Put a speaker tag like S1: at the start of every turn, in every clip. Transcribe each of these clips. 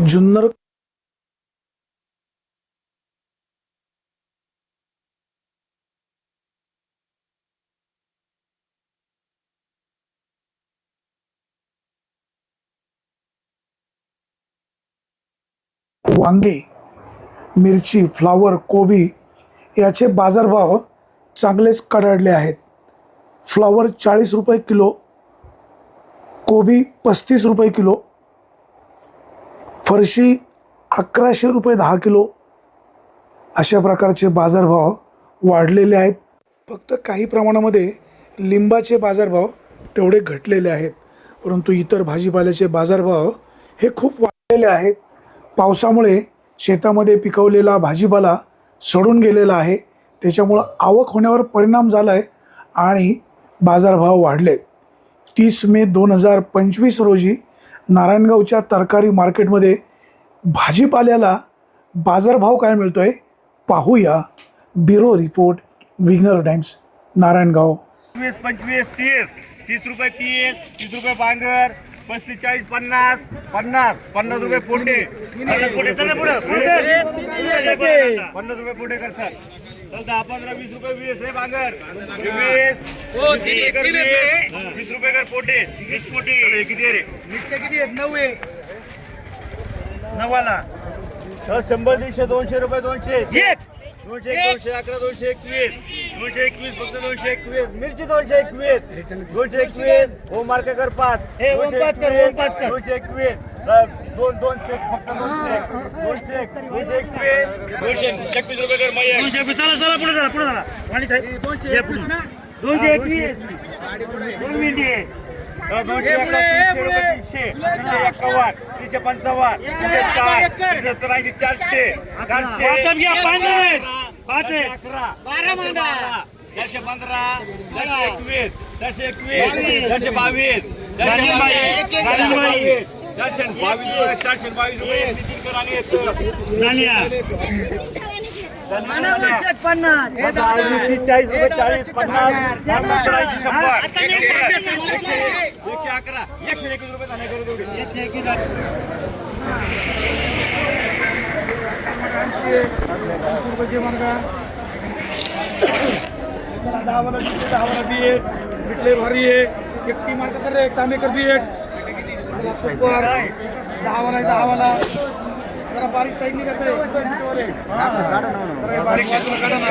S1: जुन्नर वांगे मिरची फ्लावर कोबी याचे बाजारभाव चांगलेच कडाडले आहेत. फ्लावर चाळीस रुपये किलो कोबी पस्तीस रुपये किलो फरशी अकराशे रुपये दहा किलो अशा प्रकारचे बाजारभाव वाढलेले आहेत. फक्त काही प्रमाणामध्ये लिंबाचे बाजारभाव तेवढे घटलेले आहेत. परंतु इतर भाजीपाल्याचे बाजारभाव हे खूप वाढलेले आहेत. पावसामुळे शेतामध्ये पिकवलेला भाजीपाला सडून गेलेला आहे. त्याच्यामुळं आवक होण्यावर परिणाम झाला आहे आणि बाजारभाव वाढले तीस मे दोन हजार पंचवीस रोजी नारायणगावच्या तरकारी मार्केटमध्ये भाजीपाल्याला बाजारभाव काय मिळतो आहे पाहूया. Bureau report विग्नर Times Narayangaon.
S2: वीस पंचवीस तीस. तीस रुपये तीस तीस रुपये बांगर पस्तीस चाळीस पन्नास पन्नास पन्नास रुपये पोटे पन्नास रुपये पोटे कर चल दहा पंधरा वीस रुपये वीस हे बांगर. हे वीस वीस रुपये कर वीस. रुपये कर पोटे. वीस पोटे. हे किती आहे रे?
S3: किती आहेत? नऊ आहे.
S2: नवाला. तर शंभर दीडशे दोनशे रुपये दोनशे. एक. दोनशे एक, दोनशे अकरा दोनशे एकवीस. दोनशे एकवीस फक्त दोनशे एकवीस. मिरची दोनशे एकवीस. दोनशे एकवीस. ओम मार्क कर पाच. दोनशे एकवीस,
S3: ओम पाच कर.
S2: दोनशे एकवीस अ, दोन दोनशे फक्त दोनशे दोनशे दोनशे एकवीस रुपये कर मग दोनशे एकवीस चला चला पुढे चला पुढे चला वाणी साहेब
S3: दोनशे एकवीस ना
S2: दोनशे एकवीस दोन मिनिटे. दोनशे तीनशे तीनशे. एक्कावन्न तीनशे पंचावन्न तीनशे साठ तीनशे सत्तर ऐंशी चारशे. चारशे. पाच अकरा. बारा चारशे पंधरा. चारशे एकवीस. चारशे एकवीस. चारशे बावीस. चारशे बावीस. चारशे बावीस चारशे बावीस रुपये चारशे बावीस रुपये नितीन कर आणि एक
S3: पन्नास
S2: तीस चाळीस रुपये चाळीस पन्नास पन्नास ऐंशी शंभर एकशे एकशे अकरा एकशे एकवीस रुपये झाले करू तेवढे एकशे एकवीस
S4: दहा वाला डिस्प्ले दहा वाला बी एक पिटले भारी एक एकटी मार्क कर रे तांबेकर बी एक चला सुपर दहा वाला आहे दहा वाला जरा बारीक साईड निघत आहे. जरा हे बारीक बाजूला काढा ना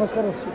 S4: más caros.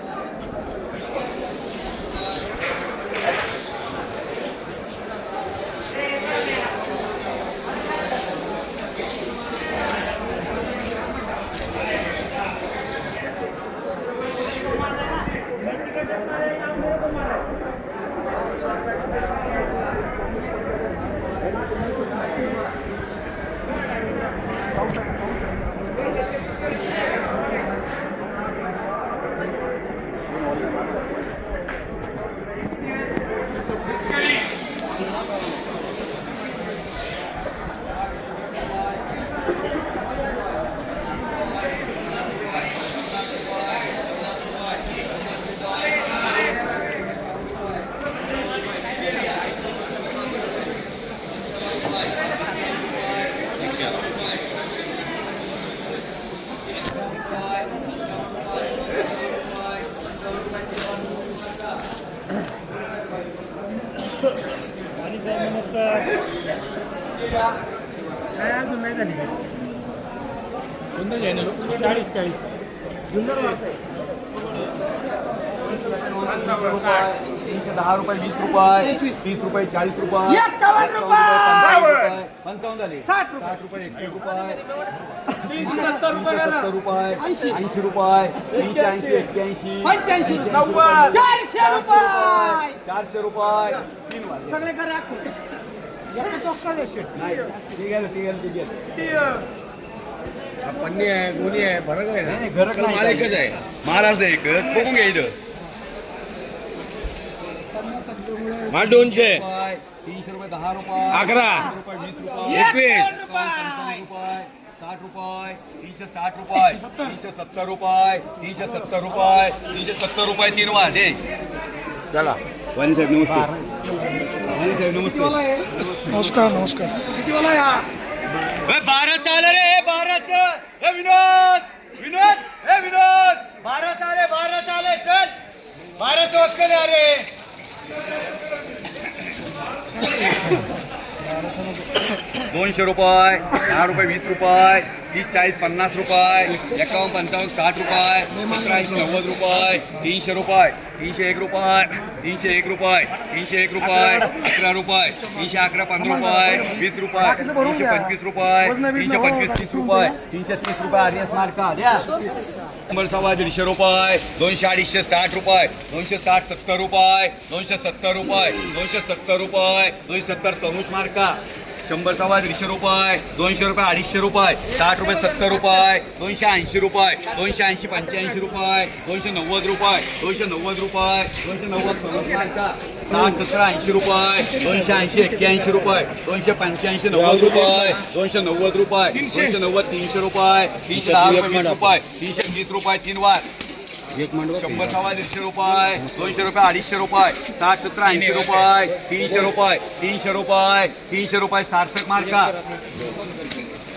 S4: काय
S1: अजून नाही झाली कोणतं जाईल
S3: चाळीस चाळीस सुंदर वाटत
S5: तीनशे दहा रुपये वीस रुपये तीस रुपये चाळीस रुपये
S4: एक्कावन्न
S5: रुपये. पंचावन्न झाले. साठ रुपये. एकशे रुपये
S4: सत्तर रुपये
S5: ऐंशी. रुपये तीनशे ऐंशी एक्क्याऐंशी
S4: पंच्याऐंशी चारशे रुपये.
S5: चारशे रुपये. तीन
S4: सगळे कर
S5: ठीक आहे ठीक आहे ठीक आहे
S6: पन्नी आहे गोणी आहे फरक आहे ना?
S5: नाही.
S6: माल एकच आहे.
S5: महाराज एकच. बघून घ्यायचं
S6: माल दोनशे
S5: तीनशे रुपये दहा रुपये.
S6: अकरा.
S5: रुपये वीस रुपये.
S6: एकवीस
S5: साठ रुपये तीनशे साठ रुपये तीनशे सत्तर रुपये तीनशे सत्तर रुपये तीनशे सत्तर रुपये तीन वार दे
S6: चला.
S5: वाणी साहेब नमस्ते. वाणी साहेब नमस्ते.
S1: नमस्कार नमस्कार.
S4: किती वाला या
S5: ए, बारा चाल रे ए, बाराच हे विनोद विनोद हे विनोद. बारा चाले बारा चाले चल. बारा चौक अरे Thank you. दोनशे रुपये दहा रुपये वीस रुपये तीस चाळीस पन्नास रुपये एकावन्न पंचावन्न साठ रुपये सतरा ऐंशी नव्वद रुपये तीनशे रुपये तीनशे एक रुपये तीनशे एक रुपये तीनशे एक रुपये अकरा रुपये तीनशे अकरा पंधरा रुपये वीस रुपये तीनशे पंचवीस रुपये तीनशे पंचवीस तीस रुपये तीनशे तीस रुपये आधी असणार का द्या शंभर सव्वा दीडशे रुपये दोनशे अडीचशे साठ रुपये दोनशे साठ सत्तर रुपये दोनशे सत्तर रुपये दोनशे सत्तर रुपये दोनशे सत्तर तनुष मार्का शंभर सव्वा दीडशे रुपये दोनशे रुपये अडीचशे रुपये साठ रुपये सत्तर रुपये दोनशे ऐंशी रुपये दोनशे ऐंशी पंच्याऐंशी रुपये दोनशे नव्वद रुपये दोनशे नव्वद रुपये दोनशे नव्वद साठ सतरा ऐंशी रुपये दोनशे ऐंशी एक्क्याऐंशी रुपये दोनशे पंच्याऐंशी नव्वद रुपये दोनशे नव्वद रुपये दोनशे नव्वद तीनशे रुपये तीनशे दहा रुपये वीस रुपये तीनशे वीस रुपये तीन वार शंभर सव्वा दीडशे रुपये दोनशे रुपये अडीचशे रुपये साठ सत्तर ऐंशी रुपये तीनशे रुपये तीनशे रुपये तीनशे रुपये सार्थक मार्का.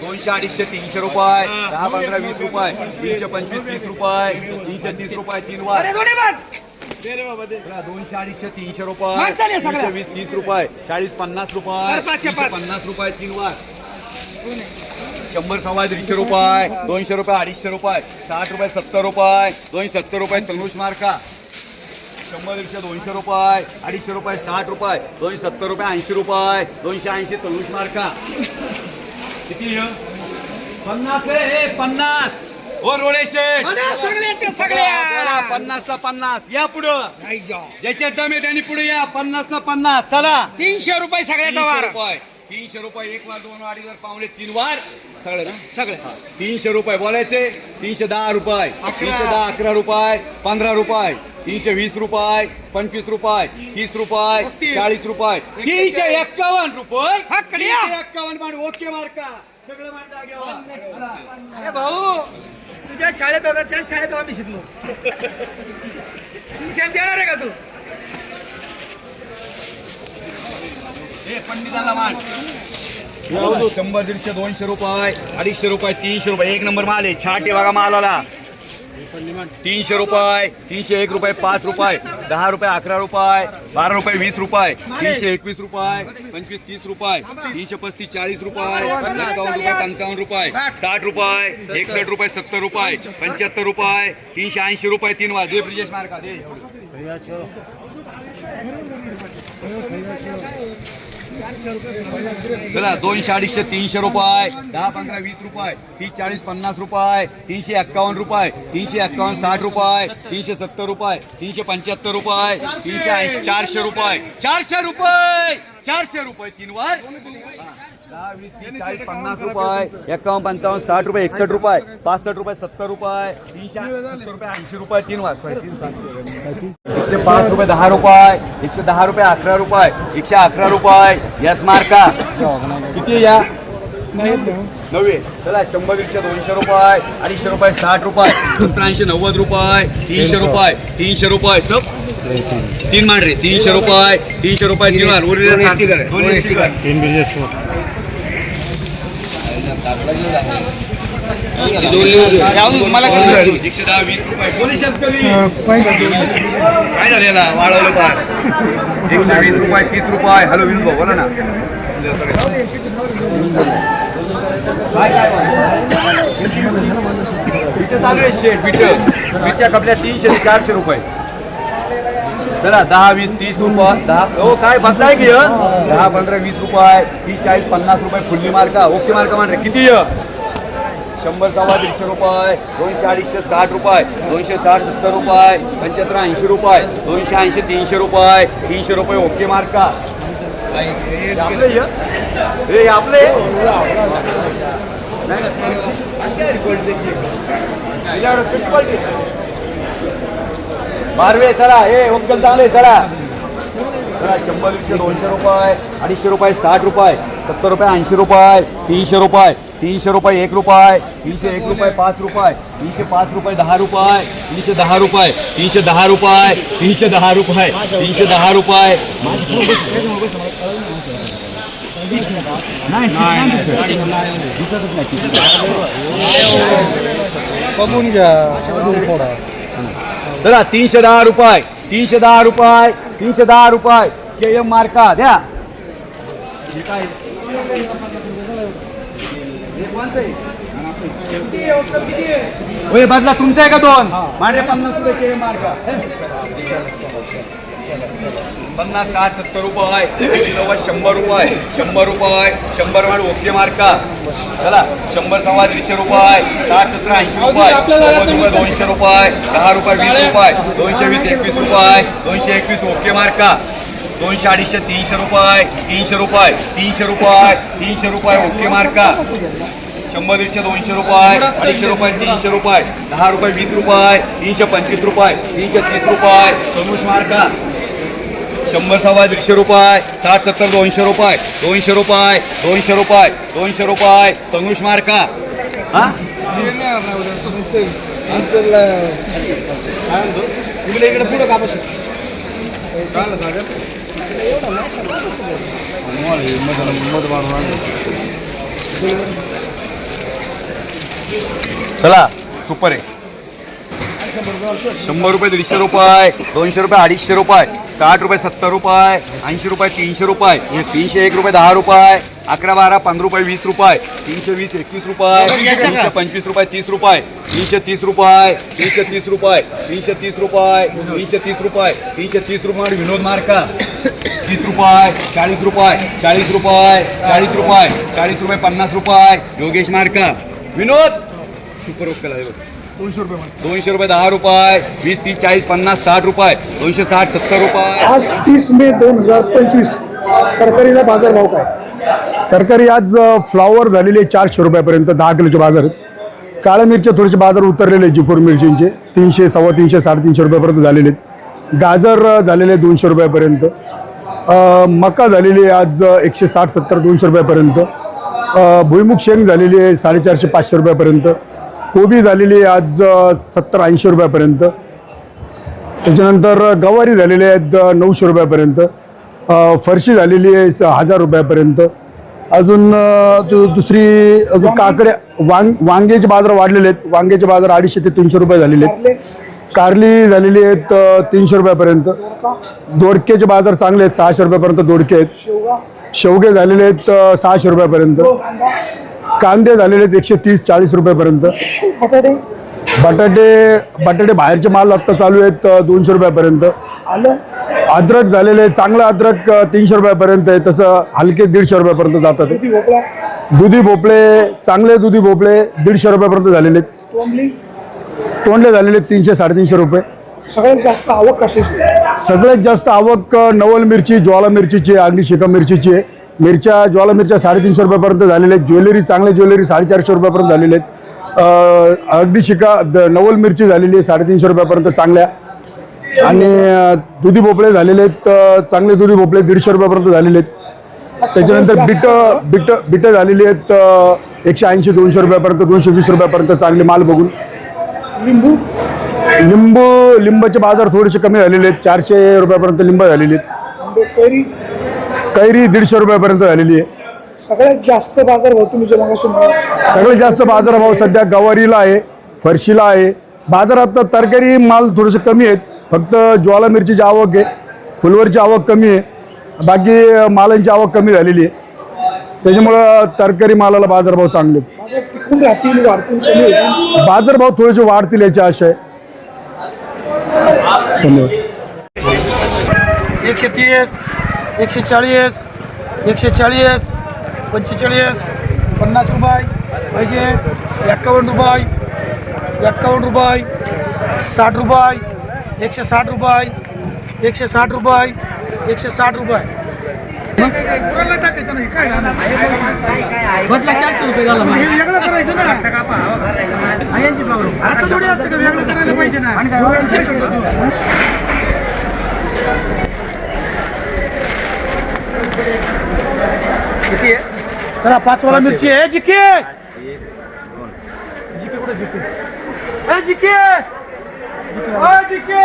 S5: दोनशे अडीचशे तीनशे रुपये दहा पंधरा वीस रुपये तीनशे पंचवीस तीस रुपये तीनशे तीस रुपये तीन वार. दोनशे अडीचशे तीनशे रुपये वीस तीस रुपये चाळीस पन्नास रुपये. पन्नास रुपये तीन वार. शंभर सव्वा दीडशे रुपये दोनशे रुपये अडीचशे रुपये साठ रुपये सत्तर रुपये दोनशे सत्तर रुपये तनुष मार्का. शंभर दीडशे दोनशे रुपये अडीचशे रुपये साठ रुपये दोनशे सत्तर रुपये ऐंशी रुपये दोनशे ऐंशी तनुष मार्का. किती हे? पन्नास हे, पन्नास. हो रोडे शेठ
S4: सगळे
S5: चला, पन्नासला पन्नास. या पुढं. ज्याच्यात दम आहे त्यांनी पुढे या. पन्नासला पन्नास. चला.
S4: तीनशे रुपये सगळ्याचा वार.
S5: रुपये. तीनशे रुपये एक वार दोन वार पावणे तीन वार. सगळे ना? सगळे. तीनशे रुपये बोलायचे तीनशे दहा रुपये. तीनशे दहा अकरा रुपये पंधरा रुपये. तीनशे वीस रुपये पंचवीस रुपये तीस रुपये चाळीस रुपये. तीनशे एक्कावन्न रुपये. तीनशे एक्कावन्न ओके मार्का. सगळं मांड जागेवर चला.
S4: अरे भाऊ तुझ्या शाळेत होता त्या शाळेत आम्ही शिकलो. ट्युशन देणार आहे का तू
S5: हे पंडितांना मान शंभर दीडशे दोनशे रुपये अडीचशे रुपये तीनशे रुपये. एक नंबर माल आहे. छाटे बघा मालाला. तीनशे रुपये तीनशे एक रुपये पाच रुपये दहा रुपये अकरा रुपये बारा रुपये वीस रुपये तीनशे एकवीस रुपये पंचवीस तीस रुपये तीनशे पस्तीस चाळीस रुपये एकावन्न रुपये पंचावन्न रुपये साठ रुपये एकसष्ट रुपये सत्तर रुपये पंच्याहत्तर रुपये तीनशे ऐंशी रुपये तीन वाज दे ब्रिजेश मार्का दे चला दोनशे अडीचशे तीनशे रुपये दहा पंधरा वीस रुपये तीस चाळीस पन्नास रुपये तीनशे एक्कावन्न रुपये तीनशे एक्कावन्न साठ रुपये तीनशे सत्तर रुपये तीनशे पंच्याहत्तर रुपये तीनशे ऐंशी चारशे रुपये चारशे रुपये चारशे रुपये तीन वर. पन्नास रुपये एक्कावन्न पंचावन्न साठ रुपये एकसष्ट रुपये पासष्ट रुपये सत्तर रुपये तीनशे रुपये ऐंशी रुपये तीन वाज एकशे पाच रुपये दहा रुपये एकशे दहा रुपये अकरा रुपये एकशे अकरा रुपये. यस मार्का. किती या? नव्हे चला शंभर दीडशे दोनशे रुपये अडीचशे रुपये साठ रुपये सत्तर ऐंशी नव्वद रुपये तीनशे रुपये तीनशे रुपये सब. तीन मांड रे तीनशे रुपये तीनशे रुपये तीन मांड उरलेले साठ. दोन एसटी कर.
S4: मला
S5: काय झालं याला? वाढवलं पार एकशे वीस रुपये तीस रुपये. हॅलो विनू भाऊ बोला ना. चालू आहे शेट बीटं. बीटच्या कपड्या तीनशे ते चारशे रुपये. चला दहा वीस तीस रुपये दहा. हो काय बघताय की दहा पंधरा वीस रुपये तीस चाळीस पन्नास रुपये फुल्ली मार्का. ओके मार्का मान किती हं? शंभर सव्वा दीडशे रुपये दोनशे अडीचशे साठ रुपये दोनशे साठ सत्तर रुपये पंच्याहत्तर ऐंशी रुपये दोनशे ऐंशी तीनशे रुपये तीनशे रुपये ओके मार्का. हे आपले हं? हे आपले? नाही, नाही. अशी काय quality त्याची? त्याच्यावर कशी quality आहे? बारवे चला हे वक्कल चांगले चला. चला शंभर एकशे दोनशे रुपये अडीचशे रुपये साठ रुपये सत्तर रुपये ऐंशी रुपये तीनशे रुपये तीनशे रुपये एक रुपये तीनशे एक रुपये पाच रुपये तीनशे पाच रुपये दहा रुपये तीनशे दहा रुपये तीनशे दहा रुपये तीनशे दहा रुपये तीनशे दहा रुपये. नाही दिसतच नाही.
S4: बघून घ्या.
S5: चला तीनशे दहा रुपये तीनशे दहा रुपये तीनशे दहा रुपये. के एम मार्का द्या. बदला तुमचा आहे का दोन? माझे पन्नास रुपये के एम मार्का. पन्नास साठ सत्तर रुपये ऐंशी नव्वद शंभर रुपये शंभर रुपये शंभर वाढ ओके मार्का चला शंभर सव्वा दीडशे रुपये साठ सत्तर ऐंशी रुपये दोनशे रुपये दहा रुपये वीस रुपये दोनशे वीस एकवीस रुपये दोनशे एकवीस ओके मार्का दोनशे अडीचशे तीनशे रुपये तीनशे रुपये तीनशे रुपये तीनशे रुपये ओके मार्का शंभर दीडशे दोनशे रुपये अडीचशे रुपये तीनशे रुपये दहा रुपये वीस रुपये तीनशे पंचवीस रुपये तीनशे तीस रुपये तनुष मार्का शंभर सव्वा दीडशे रुपये साठ सत्तर दोनशे रुपये दोनशे रुपये दोनशे रुपये दोनशे रुपये. तनुष मार्का. हां?
S4: इकडे इकडे पुढं का
S5: चला सुपर आहे. शंभर रुपये दीडशे रुपये दोनशे रुपये अडीचशे रुपये साठ रुपये सत्तर रुपये ऐंशी रुपये तीनशे रुपये तीनशे एक रुपये दहा रुपये अकरा बारा पंधरा रुपये वीस रुपये तीनशे वीस एकवीस रुपये तीनशे पंचवीस रुपये तीस रुपये तीनशे तीस रुपये तीनशे तीस रुपये तीनशे तीस रुपये तीनशे तीस रुपये तीनशे तीस रुपये विनोद मार्का. तीस रुपये चाळीस रुपये चाळीस रुपये चाळीस रुपये चाळीस रुपये पन्नास रुपये योगेश मार्का. विनोद सुपर बघ.
S1: दोनशे रुपये
S5: दोनशे रुपये दहा रुपये वीस तीस चाळीस पन्नास साठ रुपये दोनशे साठ सत्तर रुपये.
S1: आज तीस मे दोन हजार पंचवीस. तरकारीला बाजारभाव काय?
S7: तरकारी आज फ्लावर झालेले चारशे रुपयापर्यंत दहा किलोचे बाजार आहेत. काळ्या मिरच्या थोडेसे बाजार उतरलेले आहेत जिफोर मिरचींचे. तीनशे सव्वा तीनशे साडेतीनशे रुपयापर्यंत झालेले आहेत. गाजर झालेले दोनशे रुपयापर्यंत. मका झालेली आहे आज एकशे साठ सत्तर दोनशे रुपयापर्यंत. अ, भुईमुग शेंग झालेली आहे साडेचारशे पाचशे रुपयापर्यंत. कोबी झालेली आहे आज सत्तर ऐंशी रुपयापर्यंत. त्याच्यानंतर गवारी झालेली आहेत नऊशे रुपयापर्यंत. फरशी झालेली आहे हजार रुपयापर्यंत. अजून दुसरी अजून काकड्या वांग वांग्याचे बाजार वाढलेले आहेत. वांग्याचे बाजार अडीचशे ते तीनशे रुपये झालेले आहेत. कारली झालेली आहेत तीनशे रुपयापर्यंत. दोडक्याचे बाजार चांगले आहेत सहाशे रुपयापर्यंत दोडके आहेत. शेवगे झालेले आहेत सहाशे रुपयापर्यंत. कांदे झालेले आहेत एकशे तीस चाळीस रुपयापर्यंत.
S1: बटाटे?
S7: बटाटे बटाटे बाहेरचे माल आत्ता चालू आहेत दोनशे रुपयापर्यंत.
S1: आलं?
S7: अद्रक झालेले. चांगलं अद्रक तीनशे रुपयापर्यंत आहे तसं हलके दीडशे रुपयापर्यंत जातात
S1: भोपळा?
S7: दुधी भोपळे चांगले दुधी भोपळे दीडशे रुपयापर्यंत झालेले आहेत.
S1: तोंडली?
S7: तोंडले झालेले आहेत तीनशे साडेतीनशे रुपये.
S1: सगळ्यात जास्त आवक कशाची?
S7: सगळ्यात जास्त आवक नवल मिरची ज्वाला मिरचीची आहे अग्निशिखा मिरचीची आहे. मिरच्या ज्वाला मिरच्या साडेतीनशे रुपयापर्यंत झालेल्या आहेत. ज्वेलरी चांगले ज्वेलरी साडेचारशे रुपयापर्यंत झालेले आहेत. अ, अग्निशिखा द- नवल मिरची झालेली आहे साडेतीनशे रुपयापर्यंत चांगल्या. आणि दुधी भोपळे झालेले आहेत चांगले दुधी भोपळे दीडशे रुपयापर्यंत झालेले आहेत. त्याच्यानंतर बिट बिट बिट झालेली आहेत एकशे ऐंशी दोनशे रुपयापर्यंत दोनशे वीस रुपयापर्यंत चांगले माल बघून.
S1: लिंबू?
S7: लिंबू लिंबाचे बाजार थोडेसे कमी झालेले आहेत चारशे रुपयापर्यंत लिंब झालेली आहेत.
S1: कैरी
S7: दीडशे रुपयापर्यंत झालेली आहे.
S1: सगळ्यात जास्त बाजारभाव तुम्ही जे मगाशी म्हणाले
S7: सगळ्यात जास्त बाजारभाव सध्या गवारीला आहे फरशीला आहे. बाजारात तरकारी माल थोडेसे कमी आहेत. फक्त ज्वाला मिरचीची आवक आहे फुलवरची आवक कमी आहे. बाकी मालांची आवक कमी झालेली आहे. त्याच्यामुळं तरकारी मालाला बाजारभाव चांगले
S1: टिकून राहतील वाढतील कमी होतील?
S7: बाजारभाव थोडेसे वाढतील याची आशा आहे. धन्यवाद.
S4: एकशे तीस एकशे चाळीस एकशे चाळीस पंचेचाळीस पन्नास रुपये पाहिजे एक्कावन्न रुपये एक्कावन्न रुपये साठ रुपये एकशे साठ रुपये एकशे साठ रुपये एकशे साठ रुपये टाकायचं नाही काय वेगळं करायचं ना. असं थोडी असतं का वेगळं करायला पाहिजे ना काय करतो तू? किती आहे चला पाच वाला मिरची आहे जिके जिके कुठे जिके ए जिके ओ जिके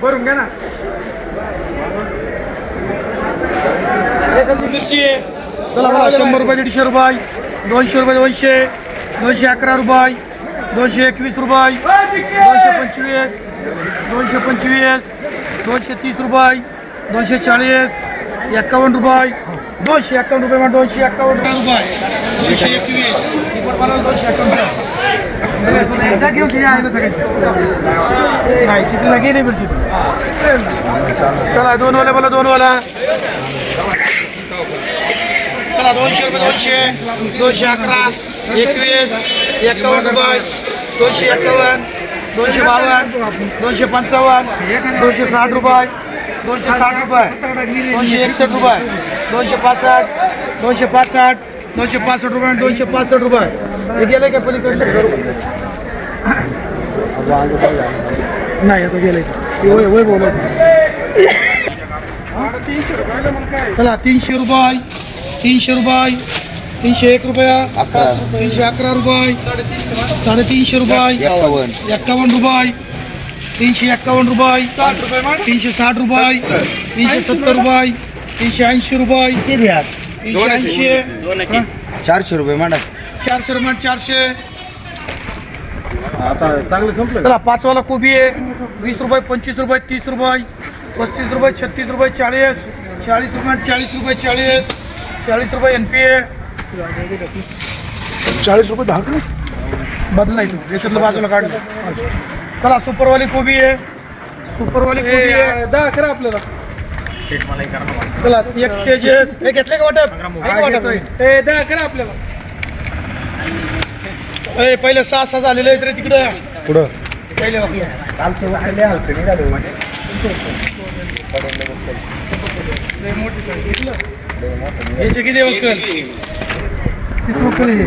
S4: भरून घ्या ना हे सगळी मिरची आहे चला मला शंभर रुपये दीडशे रुपये दोनशे रुपये दोनशे दोनशे अकरा रुपये दोनशे एकवीस रुपये दोनशे पंचवीस दोनशे पंचवीस दोनशे तीस रुपये दोनशे चाळीस एक्कावन्न रुपये. दोनशे एक्कावन्न रुपये म्हणजे दोनशे एक्कावन्न रुपये. दोनशे एकवीस दोनशे एक्कावन्न घेऊन घे आहे ना सगळ्याची नाही चिकलीला गेली मिरची. चला दोन वाला बोला दोन वाला चला दोनशे रुपये दोनशे. दोनशे अकरा एकवीस एक्कावन्न रुपये. दोनशे एक्कावन्न दोनशे बावन्न दोनशे पंचावन्न दोनशे साठ रुपये. दोनशे साठ रुपये. दोनशे एकसष्ट रुपये. दोनशे पासष्ट दोनशे पासष्ट दोनशे पासष्ट रुपये आणि दोनशे पासष्ट रुपये. हे गेले का पलीकडले? नाही आता गेले वय वय बोल चला तीनशे रुपये तीनशे रुपये तीनशे एक रुपया तीनशे अकरा रुपये साडेतीनशे रुपये एक्कावन्न रुपये तीनशे एक्कावन्न रुपये. तीनशे साठ रुपये. तीनशे सत्तर रुपये. तीनशे ऐंशी रुपये. तीनशे ऐंशी.
S6: चारशे रुपये मॅडम
S4: चारशे रुपये चारशे.
S6: आता चांगलं संपलं
S4: चला पाचवाला कोबी आहे. वीस रुपये पंचवीस रुपये तीस रुपये. पस्तीस रुपये छत्तीस रुपये चाळीस. चाळीस रुपये चाळीस रुपये चाळीस. चाळीस रुपये एन पी ए
S1: चाळीस रुपये दहा किलो?
S4: बदलायचं याच्यातलं बाजूला काढलं चला सुपरवाली कोबी आहे. सुपरवाली कोबी आहे.
S3: दहा करा आपल्याला
S4: चला एक तेजस हे घेतले का वाटप? आहे का वाटप?
S3: ए दहा करा आपल्याला.
S4: ए, पहिले सहा सहा झालेले आहेत रे तिकडं.
S6: पुढं.
S4: पहिले वाकले.
S6: कालचे वाहिले हलके निघाले
S4: याचे किती वक्कल? तीस वक्कल आहे.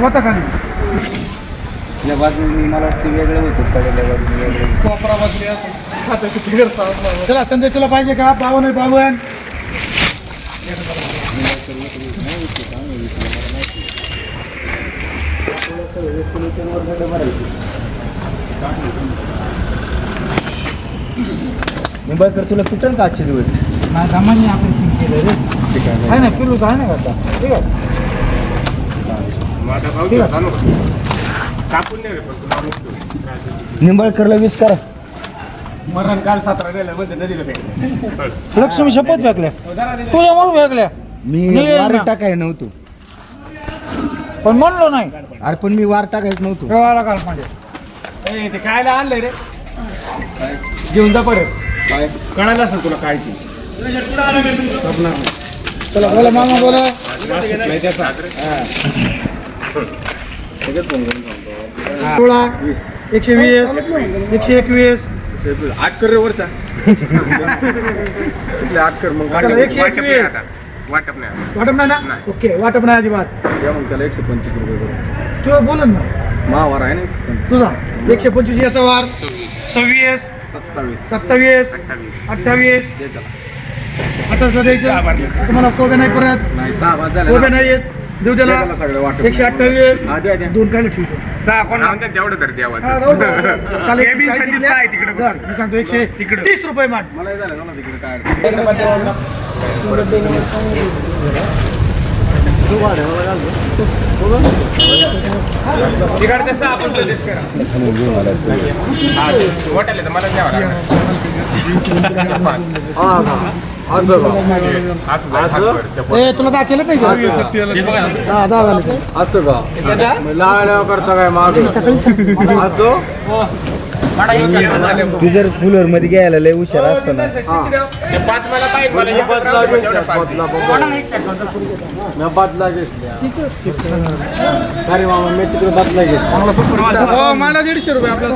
S4: चला खाली.
S6: या बाजूने मला वाटतं वेगळं होतं सगळ्या बाजूने वेगळं
S3: कोपरा बसली असं किती
S4: चला संजय तुला पाहिजे का? बावन आहे बावन
S6: निंबाळकर तुला पिटल का आजचे दिवस?
S4: सामान्य ऑपरेशन केलं रे. आहे ना किलोच आहे ना का आता ठीक आहे.
S6: निंबाळकरला वीस करा.
S3: मरण काल सतरा गेल्या मध्ये नदीला फेकले.
S4: लक्ष्मी शपथ फेकल्या. तुझ्या म्हणून फेकल्या.
S6: मी वार
S4: ना.
S6: टाकाय नव्हतो.
S4: पण म्हणलो नाही.
S6: अरे पण मी वार टाकायच नव्हतो.
S4: ठेवायला काल
S3: ए ते कायला आणलंय रे. घेऊन जा परत.
S6: काय?
S3: कळालं असेल तुला काय ती
S4: चला बोला मामा बोला. सोळा एकशे वीस एकशे एकवीस.
S6: आठ कर रे वरचा आठ कर मग
S4: चला एकशे एकवीस. वाटप नाही ना? ओके वाटप नाही अजिबात.
S6: या मग त्याला एकशे पंचवीस रुपये करू.
S4: तू बोल ना.
S6: महावार आहे ना एकशे पंचवीस.
S4: तुझा. एकशे पंचवीस याचा वार. सव्वीस.
S6: सत्तावीस.
S4: सत्तावीस. अठ्ठावीस.
S6: दे त्याला.
S4: अठराशे द्यायचं तुम्हाला कोबे नाही परत.
S6: नाही सहा वाज झाले
S4: कोबे. नाही येत देऊ
S6: दे त्याला सगळं वाटप.
S4: एकशे अठ्ठावीस.
S6: हा, द्या, द्या.
S4: दोन काय ठेवतो
S2: सहा कोण? म्हणतात तेवढं तर द्यावं
S4: हा, राहू दे. काल एकशे
S2: बी
S4: चाळीस
S2: संदीप
S4: दिल्या.
S2: आहे तिकडं.
S4: धर, मी सांगतो एकशे तीस रुपये मान
S6: मला झालं ना तिकडे काय
S2: सहा आपण सजेस्ट करा. हा, वाटेल तर मला द्यावं लागणार.
S4: ए तुला दाखवलं पाहिजे. हा.
S3: असं का लावल्या करता काय माग? असं?
S6: तू जर कूलरमध्ये घ्यायला लय हुशार असतो ना.
S3: मी बदला घेतल्या अरे मामा मी तिकडे बदला घेतला
S4: हो मला दीडशे रुपये आपला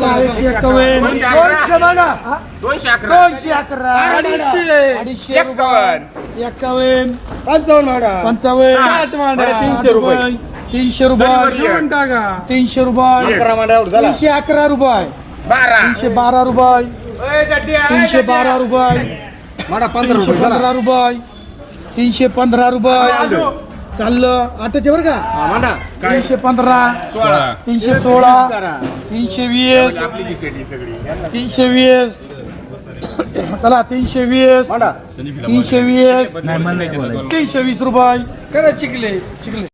S4: दोनशे अकरा. अडीचशे. अडीचशे रुपये. एक्कावन्न पंचावन्न पंचावन्न. तीनशे रुपये. तीनशे रुपये. टाका. तीनशे रुपये. तीनशे अकरा रुपये. तीनशे बारा रुपये. तीनशे बारा रुपये. तीनशे पंधरा रुपये. तीनशे पंधरा रुपये. चाललं. आताचे बरं का? तीनशे पंधरा. तीनशे सोळा. तीनशे वीस. तीनशे वीस. चला तीनशे वीस. तीनशे वीस. तीनशे वीस रुपये. करा चिकले चिकले